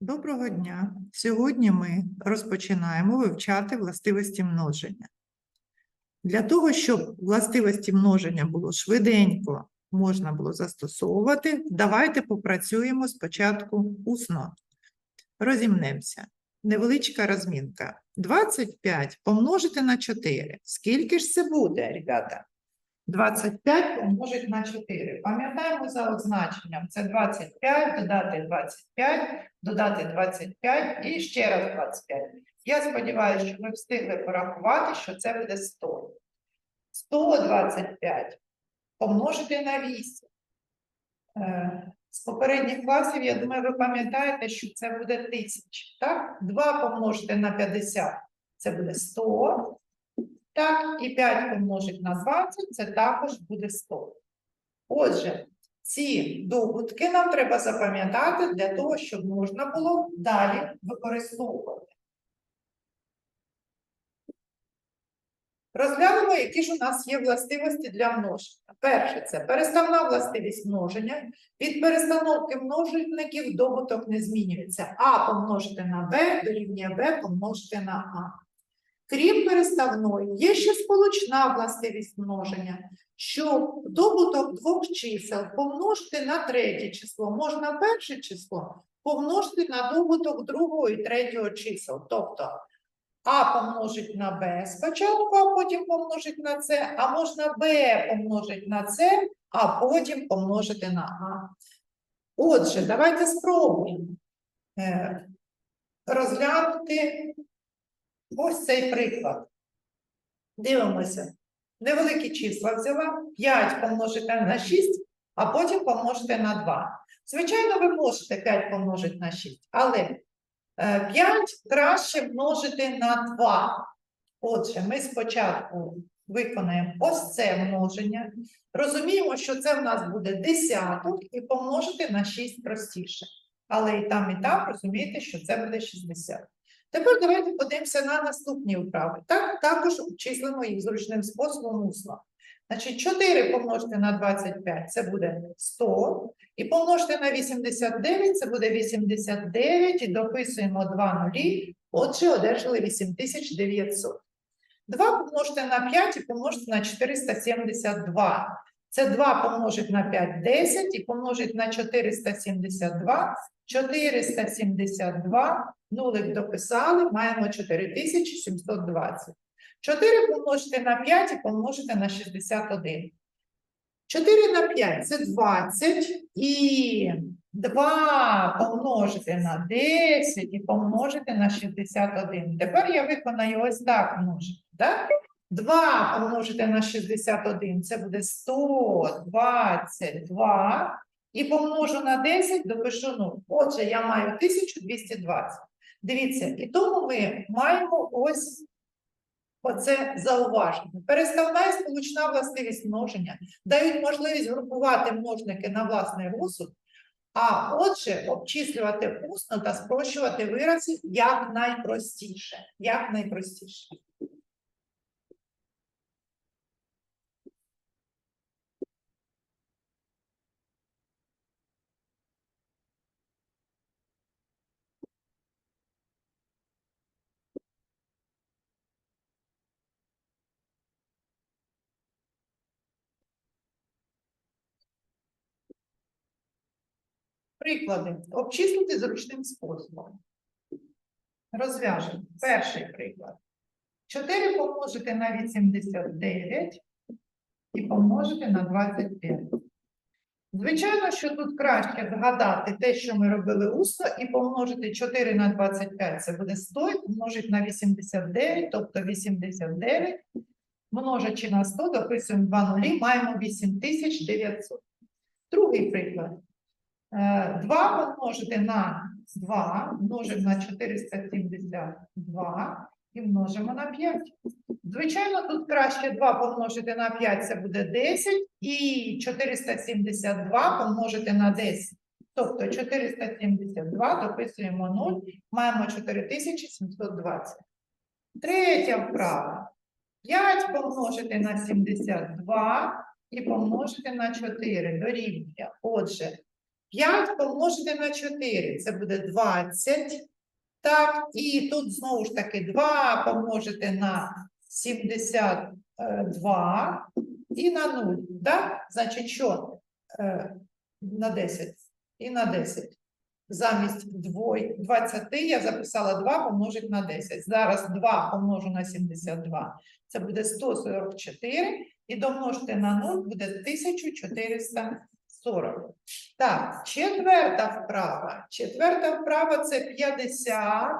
Доброго дня! Сьогодні ми розпочинаємо вивчати властивості множення. Для того, щоб властивості множення було швиденько можна було застосовувати, давайте попрацюємо спочатку усно. Розімнемося. Невеличка розмінка. 25 помножити на 4. Скільки ж це буде, ребята? 25 помножить на 4. Пам'ятаємо за означенням. Це 25, додати 25, додати 25 і ще раз 25. Я сподіваюся, що ви встигли порахувати, що це буде 100. 125 помножити на 8. Е, З попередніх класів, я думаю, ви пам'ятаєте, що це буде 1000. Так? 2 помножити на 50 це буде 100. Так, і 5 помножить на 20, це також буде 100. Отже, ці добутки нам треба запам'ятати для того, щоб можна було далі використовувати. Розглянемо, які ж у нас є властивості для множення. Перше, це переставна властивість множення. Від перестановки множників добуток не змінюється. А помножити на Б дорівнює Б помножити на А. Крім переставної, є ще сполучна властивість множення, що добуток двох чисел помножити на третє число, можна перше число помножити на добуток другого і третього чисел. Тобто А помножить на Б спочатку, а потім помножить на С, а можна Б помножить на С, а потім помножити на А. Отже, давайте спробуємо е, розглянути Ось цей приклад. Дивимося. Невеликі числа взяла. 5 помножити на 6, а потім помножити на 2. Звичайно, ви можете 5 помножити на 6, але 5 краще множити на 2. Отже, ми спочатку виконаємо ось це множення. Розуміємо, що це в нас буде десяток, і помножити на 6 простіше. Але і там, і там розумієте, що це буде 60. Тепер давайте подивимося на наступні вправи. Так, також числимо їх зручним способом усно. Значить, 4 помножити на 25 це буде 100. І помножити на 89 це буде 89. І дописуємо 2 нулі. Отже, одержали 8900. 2 помножити на 5 і помножити на 472. Це 2 помножить на 5 – 10 і помножить на 472 – 472. Нулик дописали, маємо 4720. 4 помножити на 5 і помножити на 61. 4 на 5 це 20 і 2 помножити на 10 і помножити на 61. Тепер я виконаю ось так множити. Так? 2 помножити на 61 це буде 122. І помножу на 10, допишу 0. Отже, я маю 1220. Дивіться, і тому ми маємо ось оце зауваження. Переставна сполучна властивість множення дають можливість групувати множники на власний розсуд, а отже, обчислювати усно та спрощувати вирази як. Як найпростіше. Приклади. Обчислити зручним способом. Розв'яжемо. Перший приклад. 4 помножити на 89 і помножити на 25. Звичайно, що тут краще згадати те, що ми робили усно, і помножити 4 на 25 це буде 100, і помножити на 89, тобто 89, множачи на 100, дописуємо 2 нулі, маємо 8900. Другий приклад. 2 помножити на 2, множимо на 472 і множимо на 5. Звичайно, тут краще 2 помножити на 5, це буде 10, і 472 помножити на 10. Тобто 472 дописуємо 0, маємо 4720. Третя вправа. 5 помножити на 72 і помножити на 4 дорівнює. Отже, 5 помножити на 4, це буде 20. Так, і тут знову ж таки 2 помножити на 72 і на 0. Так? Значить, що? Е, На 10 і на 10. Замість двой- 20 я записала 2 помножити на 10. Зараз 2 помножу на 72. Це буде 144. І домножити на 0 буде 1440. Так, четверта вправа. Четверта вправа це 50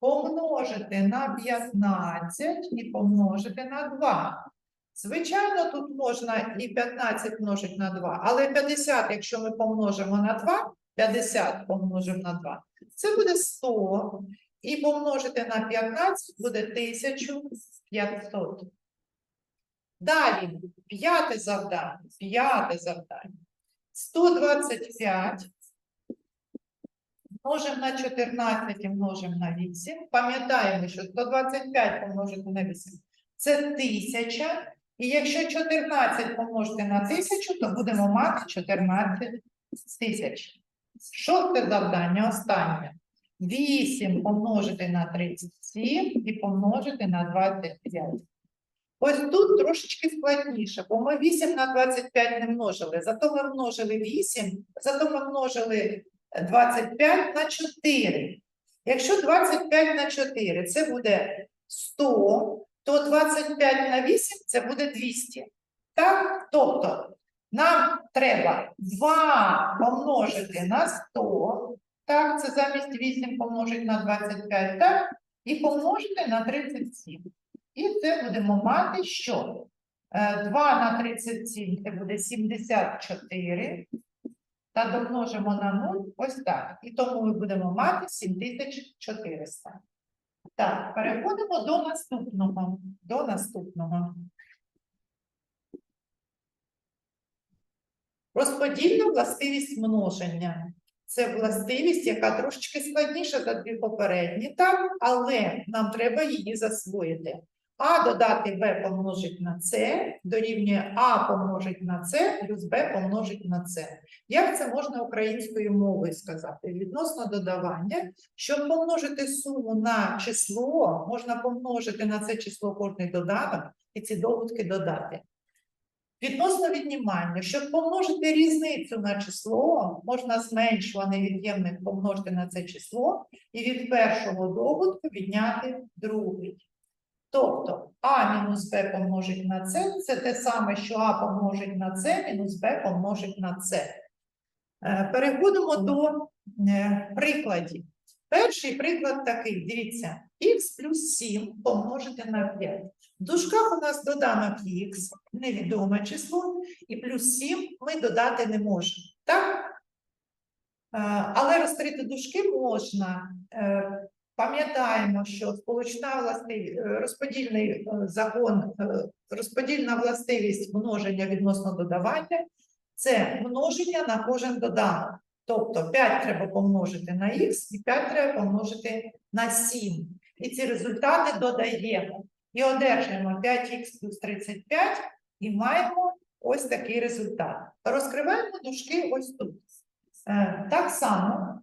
помножити на 15 і помножити на 2. Звичайно, тут можна і 15 множити на 2, але 50, якщо ми помножимо на 2, 50 помножимо на 2, це буде 100. І помножити на 15 буде 1500. Далі, п'яте завдання. П'яте завдання. 125 множимо на 14 і множимо на 8. Пам'ятаємо, що 125 помножити на 8 – це 1000. І якщо 14 помножити на 1000, то будемо мати 14 тисяч. Шосте завдання, останнє. 8 помножити на 37 і помножити на 25. Ось тут трошечки складніше, бо ми 8 на 25 не множили. Зато ми множили 8, зато ми множили 25 на 4. Якщо 25 на 4 це буде 100, то 25 на 8 це буде 200. Так? Тобто нам треба 2 помножити на 100, так, це замість 8 помножити на 25, так? І помножити на 37. І це будемо мати що? Е, 2 на 37 це буде 74. Та домножимо на 0 ось так. І тому ми будемо мати 7400. Так, переходимо до наступного. До наступного. Розподільна властивість множення. Це властивість, яка трошечки складніша за дві попередні, так, але нам треба її засвоїти. А додати b помножить на c дорівнює А помножить на c плюс b помножить на c. Як це можна українською мовою сказати? Відносно додавання, щоб помножити суму на число, можна помножити на це число кожний доданок і ці добутки додати. Відносно віднімання, щоб помножити різницю на число, можна зменшуваний від'ємник помножити на це число і від першого добутку відняти другий. Тобто А мінус Б помножить на С – це те саме, що А помножить на С мінус Б помножить на С. Е, Переходимо до е, прикладів. Перший приклад такий, дивіться, х плюс 7 помножити на 5. В дужках у нас доданок х, невідоме число, і плюс 7 ми додати не можемо. Так? Е, Але розкрити дужки можна. Е, Пам'ятаємо, що сполучна властивість, розподільний е, закон, е, розподільна властивість множення відносно додавання це множення на кожен доданок. Тобто 5 треба помножити на х і 5 треба помножити на 7. І ці результати додаємо. І одержуємо 5х плюс 35 і маємо ось такий результат. Розкриваємо дужки ось тут. Е, Так само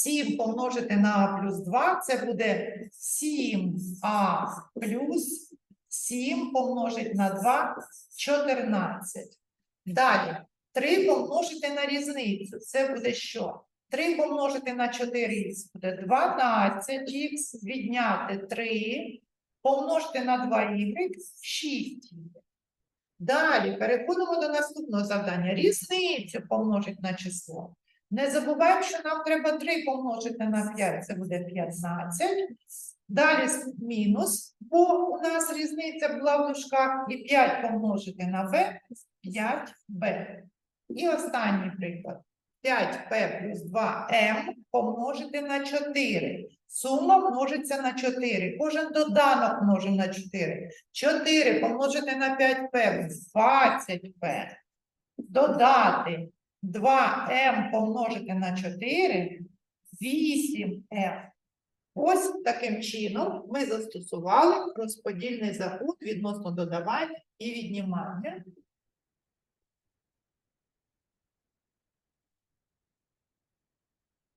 7 помножити на плюс 2 це буде 7а плюс 7 помножити на 2 14. Далі 3 помножити на різницю. Це буде що? 3 помножити на 4х буде 12х, відняти 3, помножити на 2y 6. Далі переходимо до наступного завдання. Різницю помножити на число. Не забуваємо, що нам треба 3 помножити на 5, це буде 15. Далі мінус, бо у нас різниця була в дужках, і 5 помножити на b, 5b. І останній приклад. 5p плюс 2m помножити на 4. Сума множиться на 4. Кожен доданок множимо на 4. 4 помножити на 5p 20p. Додати 2М помножити на 4 8F. Ось таким чином ми застосували розподільний закон відносно додавання і віднімання.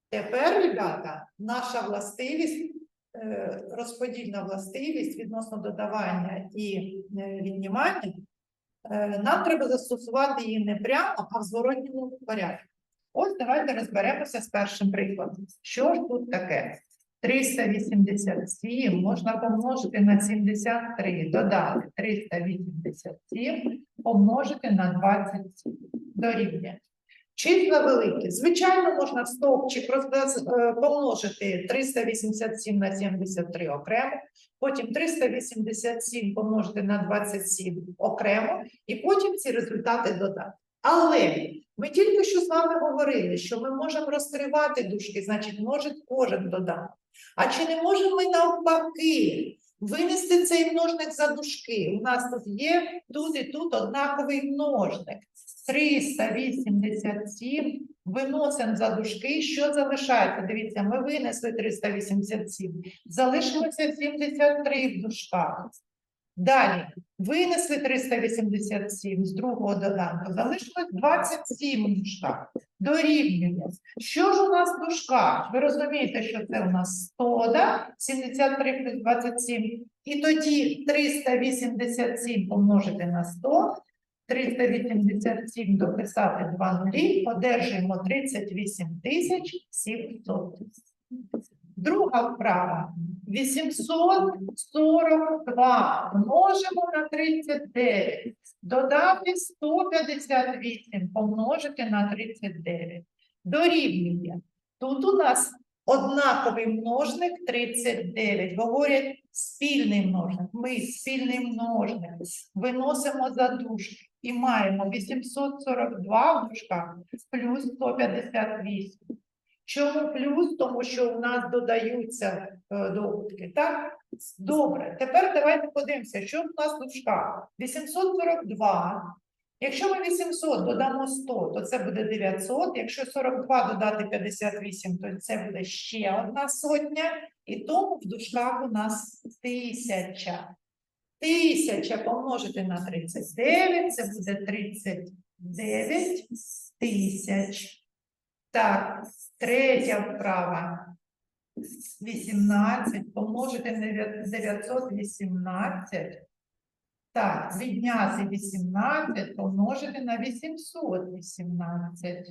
Тепер, ребята, наша властивість, е, розподільна властивість відносно додавання і е, віднімання нам треба застосувати її не прямо, а в зворотньому порядку. Ось давайте розберемося з першим прикладом. Що ж тут таке? 387 можна помножити на 73, додати 387, помножити на 27 дорівнює. Числа великі. Звичайно, можна стовпчик е, помножити 387 на 73 окремо, потім 387 помножити на 27 окремо, і потім ці результати додати. Але ми тільки що з вами говорили, що ми можемо розкривати дужки, значить, може кожен додати. А чи не можемо ми навпаки винести цей множник за дужки? У нас тут є тут і тут однаковий множник. 387 виносимо за дужки. Що залишається? Дивіться, ми винесли 387. Залишилося 73 в дужках. Далі винесли 387 з другого доданку. Залишилось 27 в дужках. Дорівнює. Що ж у нас в дужках? Ви розумієте, що це у нас 100, да? 73 плюс 27. І тоді 387 помножити на 100. 387 дописати 2 нулі, одержуємо 38 тисяч 700. Друга вправа. 842 множимо на 39. Додати 158 помножити на 39. Дорівнює. Тут у нас однаковий множник 39. Говорять спільний множник. Ми спільний множник виносимо за дужки і маємо 842 в дужках плюс 158. Чому плюс? Тому що у нас додаються е, добутки. Так? Добре. Тепер давайте подивимося, що в нас дужках. 842. Якщо ми 800 додамо 100, то це буде 900. Якщо 42 додати 58, то це буде ще одна сотня. І тому в дужках у нас тисяча. Тисяча помножити на 39, це буде 39 тисяч. Так, третя вправа. 18 помножити на 918. Так, відняти 18 помножити на 818.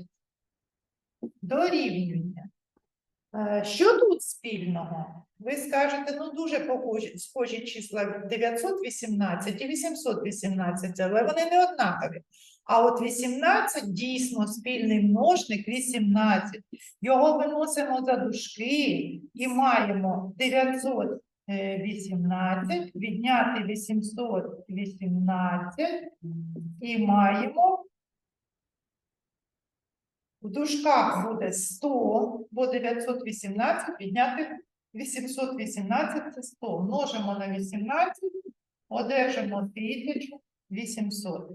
Дорівнює. Е, Що тут спільного? Ви скажете, ну дуже похожі, схожі числа 918 і 818, але вони не однакові. А от 18 дійсно спільний множник 18. Його виносимо за дужки і маємо 918, відняти 818 і маємо в дужках буде 100, бо 918 відняти 818 це 100. Множимо на 18, одержимо 1800.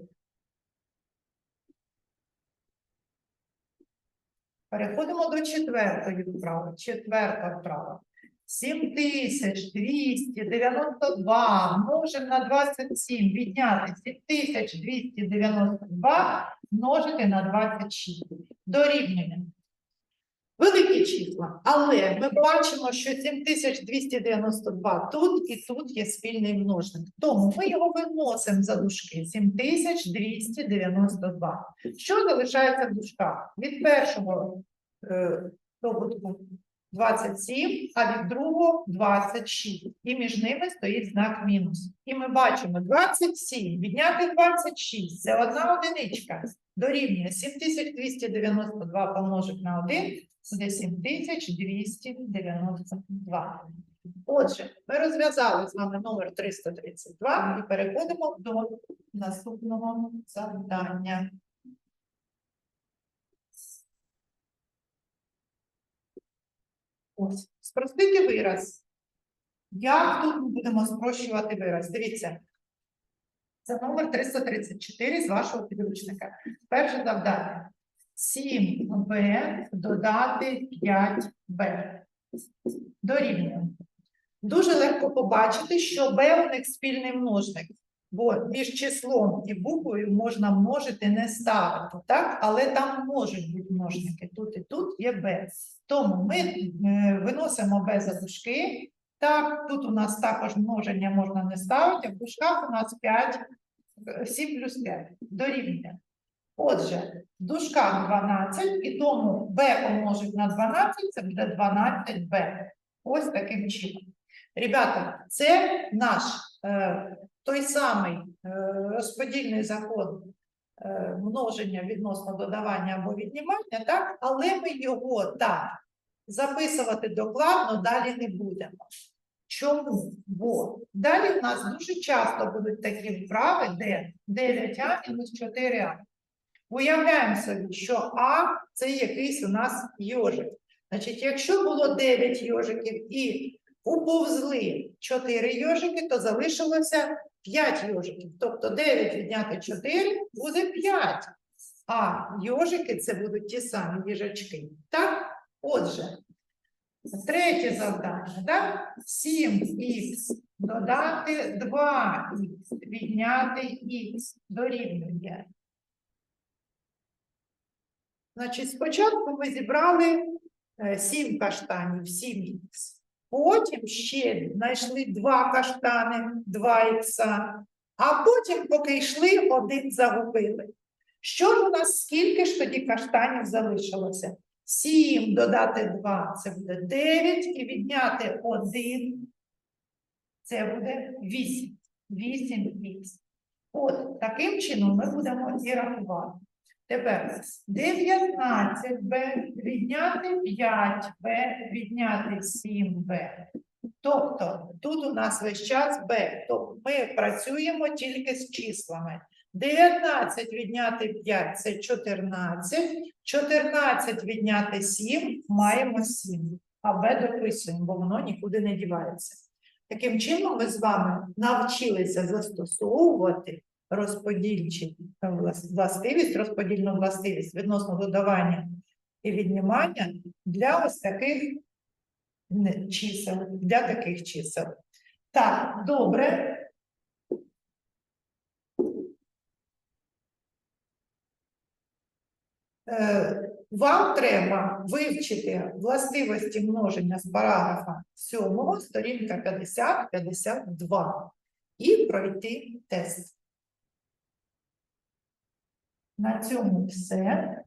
Переходимо до четвертої вправи. Четверта вправа. 7292 множимо на 27, відняти 7292 множити на 26. Дорівнює. Великі числа, але ми бачимо, що 7292 тут і тут є спільний множник. Тому ми його виносимо за дужки. 7292. Що залишається в дужках? Від першого е, добутку 27, а від другого 26. І між ними стоїть знак мінус. І ми бачимо 27, відняти 26, це одна одиничка. Дорівнює 7292 помножити на 1, буде 7292. Отже, ми розв'язали з вами номер 332 і переходимо до наступного завдання. Ось, спростити вираз. Як тут ми будемо спрощувати вираз? Дивіться. Це номер 334 з вашого підручника. Перше завдання. 7b додати 5b. Дорівнює. Дуже легко побачити, що b у них спільний множник. бо між числом і буквою можна множити не ставити, так? Але там можуть бути множники. Тут і тут є Б. Тому ми е, виносимо Б за дужки. Так, тут у нас також множення можна не ставити, а в дужках у нас 5, 7 плюс 5 дорівнює. Отже, в дужках 12, і тому b помножить на 12, це буде 12b. Ось таким чином. Ребята, це наш е, той самий е, розподільний закон е, множення відносно додавання або віднімання, так? але ми його так записувати докладно далі не будемо. Чому? Бо далі в нас дуже часто будуть такі вправи, де 9а мінус 4а. Уявляємо собі, що А це якийсь у нас йожик. Значить, якщо було 9 йожиків і уповзли 4 йожики, то залишилося 5 йожиків. Тобто 9 відняти 4 буде 5. А йожики це будуть ті самі їжачки. Так? Отже, третє завдання, так? 7х додати 2х, відняти х дорівнює. Значить, спочатку ми зібрали 7 каштанів, 7х. Потім ще знайшли 2 каштани, 2 ікса. А потім, поки йшли, один загубили. Що ж у нас, скільки ж тоді каштанів залишилося? 7 додати 2 це буде 9, і відняти 1 це буде 8. 8х. От таким чином ми будемо і рахувати. Тепер 19b відняти 5b відняти 7b. Тобто тут у нас весь час b, тобто ми працюємо тільки з числами. 19 відняти 5 це 14, 14 відняти 7 маємо 7, а b дописуємо, бо воно нікуди не дівається. Таким чином ми з вами навчилися застосовувати розподільчі е, властивість, розподільну властивість відносно додавання і віднімання для ось таких чисел, для таких чисел. Так, добре. Е, Вам треба вивчити властивості множення з параграфа 7, сторінка 50-52 і пройти тест. На цьому все.